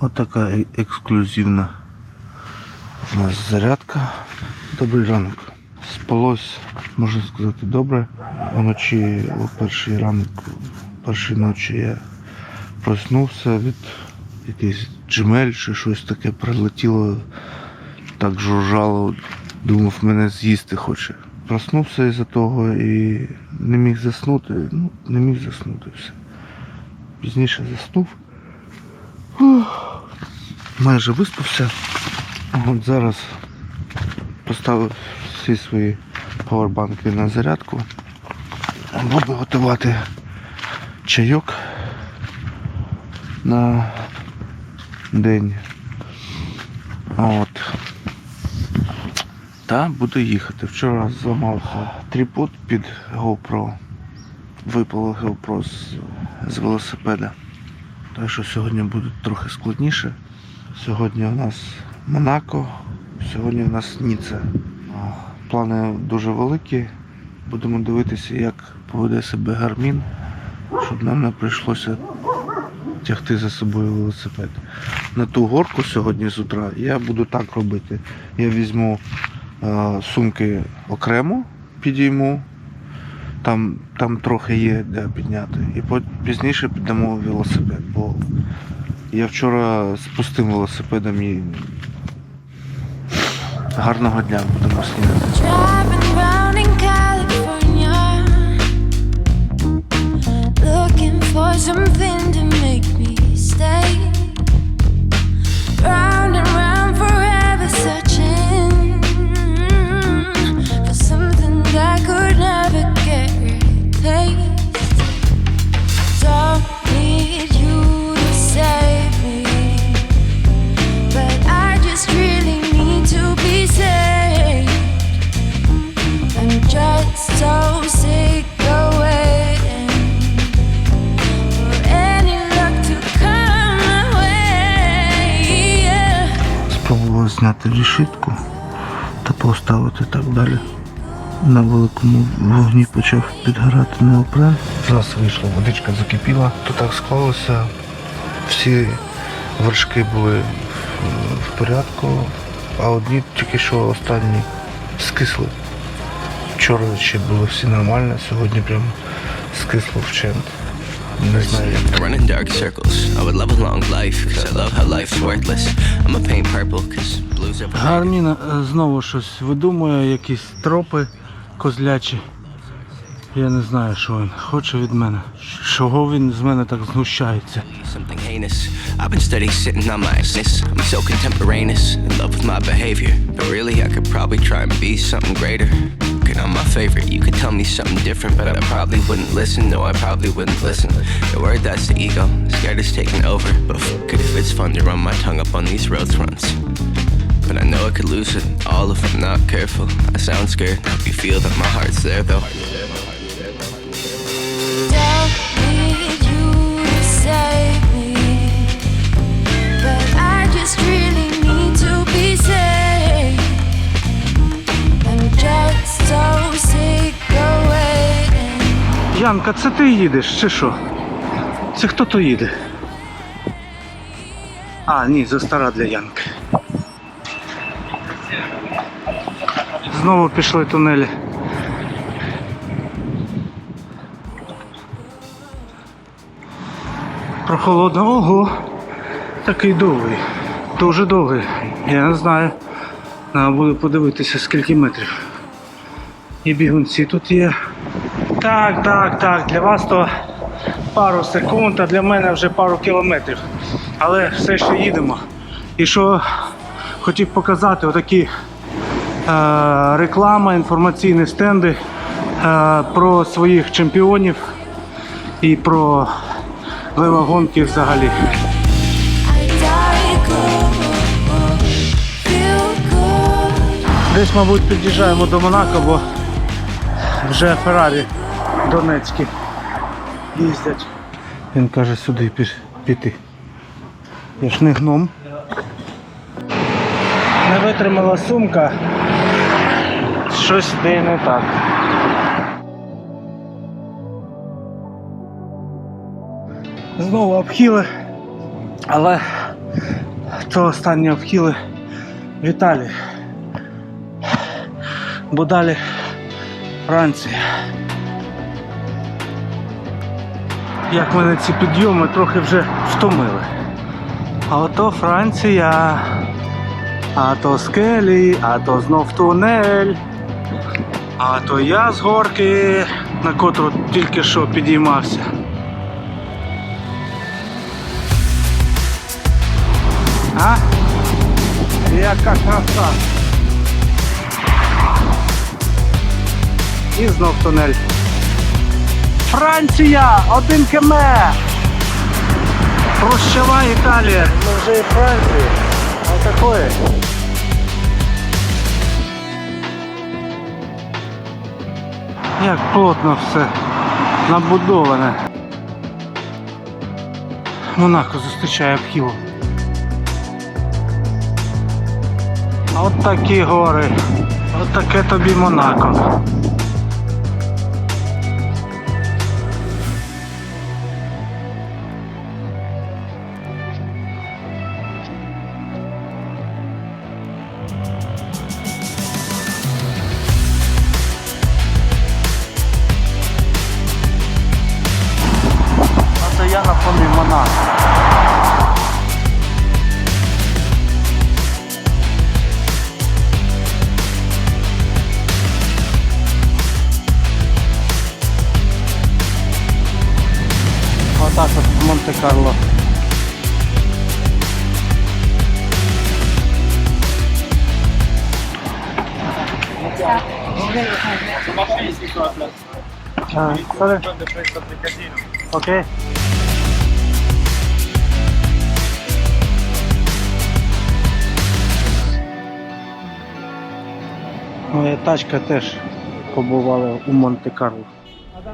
Отака е- ексклюзивна у нас зарядка. Добрий ранок. Спалось, можна сказати, добре. Вночі, о перший ранок, першої ночі я проснувся від якийсь джемель чи щось таке прилетіло, так жужжало, думав, мене з'їсти хоче. Проснувся із-за того і не міг заснути. Ну, не міг заснути все. Пізніше заснув. Майже виспався. От зараз поставив всі свої павербанки на зарядку. Буду готувати чайок на день. От. Та буду їхати. Вчора зламався тріпод під GoPro. Випало GoPro з, з велосипеда. Так що сьогодні буде трохи складніше. Сьогодні у нас Монако, сьогодні у нас Ніце. Плани дуже великі. Будемо дивитися, як поведе себе гармін, щоб нам не прийшлося тягти за собою велосипед. На ту горку сьогодні з утра я буду так робити. Я візьму е, сумки окремо, підійму. Там, там трохи є де підняти. І пізніше піддамо велосипед, бо я вчора спустив велосипедом і гарного дня будемо снідати. Something to make me stay. Round зняти решітку та поставити так далі. На великому вогні почав підгорати неопрен. Зараз вийшла, водичка закипіла. То так склалося. Всі вершки були в, порядку, а одні тільки що останні скисли. Вчора ще було всі нормально, сьогодні прям скисло вчент. I run in dark circles. I would love a long life, cause I love how life's worthless. I'ma paint purple, cause blues are Гармін е, знову щось видумує, якісь тропи козлячі. Я не знаю, що він хоче від мене. Чого він з мене так знущається? something heinous. I've been studying sitting on my ass. I'm so contemporaneous, in love with my behavior. But really, I could probably try and be something greater. On my favorite. You could tell me something different, but I probably wouldn't listen. No, I probably wouldn't listen. The word that's the ego. Scared it's taking over. But fuck it if it's fun to run my tongue up on these road fronts. But I know I could lose it all if I'm not careful. I sound scared. Hope you feel that my heart's there though. Янка, це ти їдеш чи що? Це хто то їде? А, ні, це стара для Янки. Знову пішли тунелі. Прохолодно. Ого! Такий довгий. Дуже довгий. Я не знаю. Треба буде подивитися скільки метрів. І бігунці тут є. Так, так, так. Для вас то пару секунд, а для мене вже пару кілометрів. Але все ще їдемо. І що хотів показати, отакі е, реклама, інформаційні стенди е, про своїх чемпіонів і про велогонки взагалі. Десь, мабуть, під'їжджаємо до Монако, бо вже Феррарі Донецькі їздять. Він каже сюди пі- піти. Я ж не гном. Не витримала сумка. Щось нею не так. Знову обхили, але то останні обхили в Італії. Бо далі Франція. Як мене ці підйоми трохи вже втомили. А ото Франція, а то скелі, а то знов тунель. А то я з горки, на котру тільки що підіймався. А? Яка краса. І знов тунель. Франція! Один км! Прощава Італія! Ми вже і Франції. Отакої. Як плотно все набудоване. Монако зустрічає обхилом. От такі гори. От таке тобі Монако. Ah, sorry. Okay. Моя тачка теж побувала у Монте-Карло. Ох,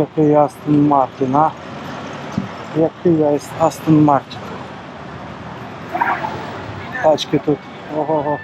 який Астон Мартин, а? Який Ас- Астон Мартин. Тачки тут. Ого-го.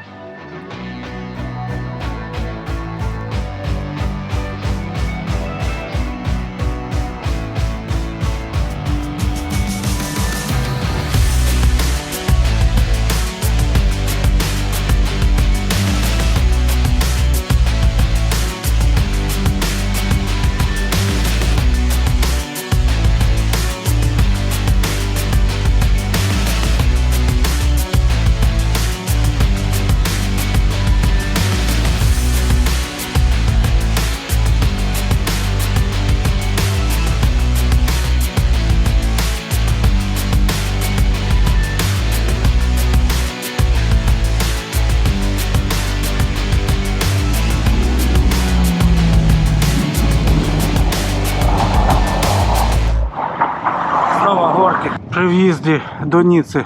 При в'їзді до Ніци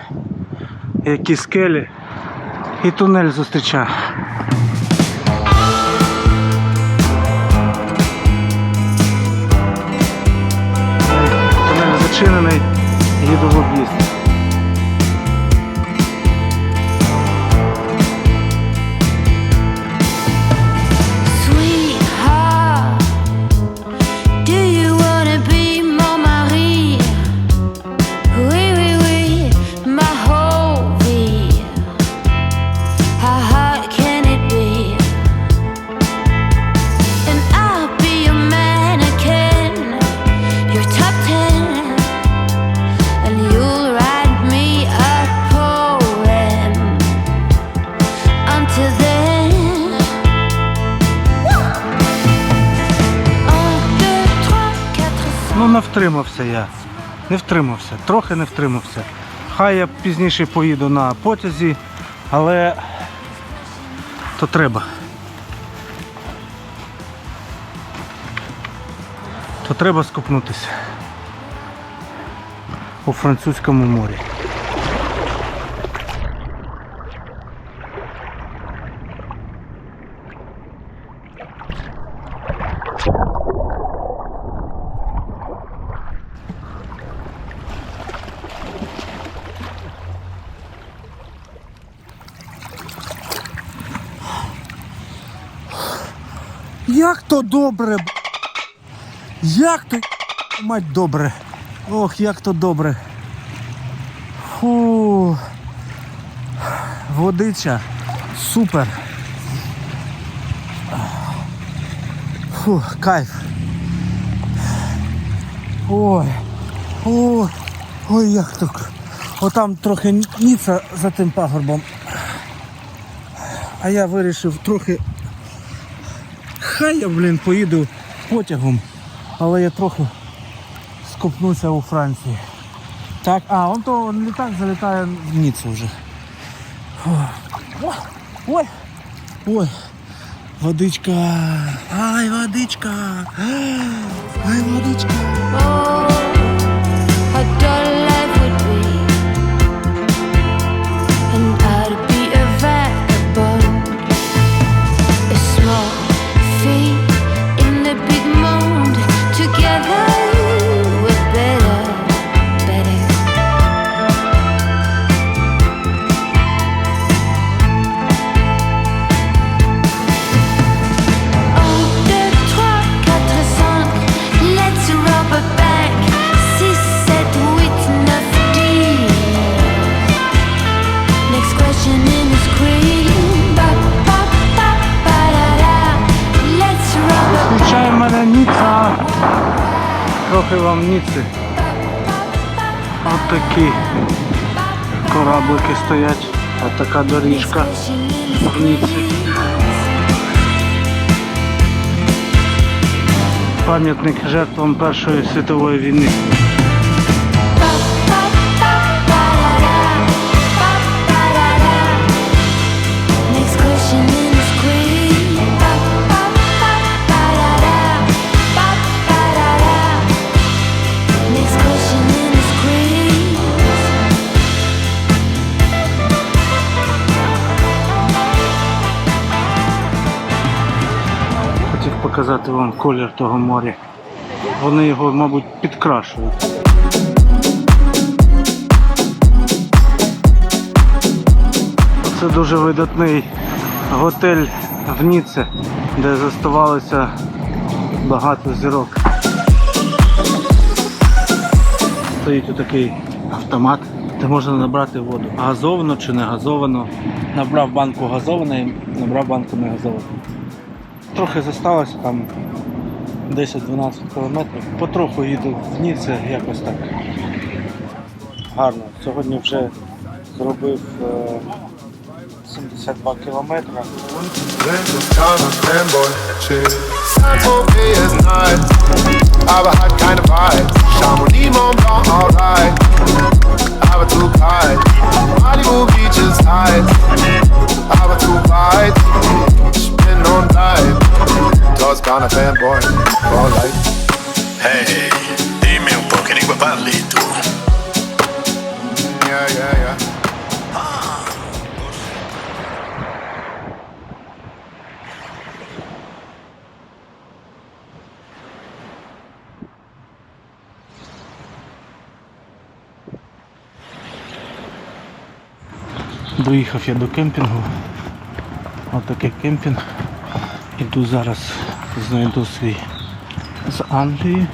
які скелі і тунель зустрічає. Тунель зачинений, їду в об'їзд. Втримався я. Не втримався, трохи не втримався. Хай я пізніше поїду на потязі, але то треба. То треба скупнутися у французькому морі. Як то добре! Як то мать добре! Ох, як то добре! Фу. Водича. Супер. Фу, кайф. Ой. Ой. Ой, як так. Отам трохи ніца за тим пагорбом. А я вирішив трохи. Хай я, блін, поїду потягом, але я трохи скупнуся у Франції. Так, а, он то он літак залітає в Ніццу вже. Ой, ой, ой, водичка, ай, водичка, ай, водичка. Oh, and feet. Трохи вам Ніци. Отакі такі кораблики стоять. отака така доріжка в Ніці. Пам'ятник жертвам Першої світової війни. Показати вам колір того моря. Вони його, мабуть, підкрашують. Це дуже видатний готель в Ніце, де заставалося багато зірок. Стоїть отакий автомат, де можна набрати воду. Газовано чи не газовано. Набрав банку газованої, набрав банку не газованої. Трохи зосталося там 10-12 кілометрів. Потроху їду в Ніце, якось так. Гарно. Сьогодні вже зробив е, 72 кілометри. Malibu Beach ist hour too wide. Spin on night. Toss fanboy for life. Hey, dime un poco de palito. Yeah, yeah, yeah. Доїхав я до кемпінгу. Отакий кемпінг. Іду зараз знайду свій з Англії.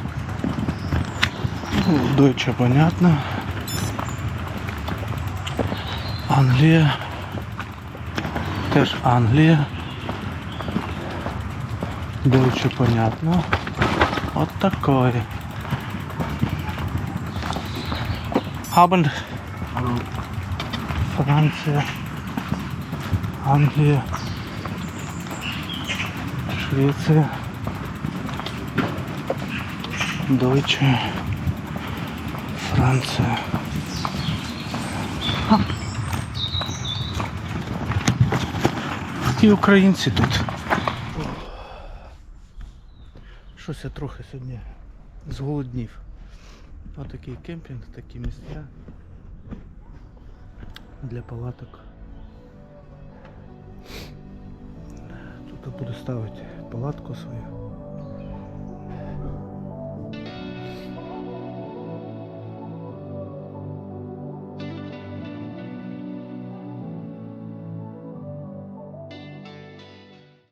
Ну, Deutsche, понятно. Англія. Теж Англія. Deutsche, понятно. От такое. Abend. Франція, Англія, Швеція. Deutsche, Франція. І українці тут. Щось я трохи сьогодні зголоднів. Отакий кемпінг, такі місця для палаток. Тут буду ставити палатку свою.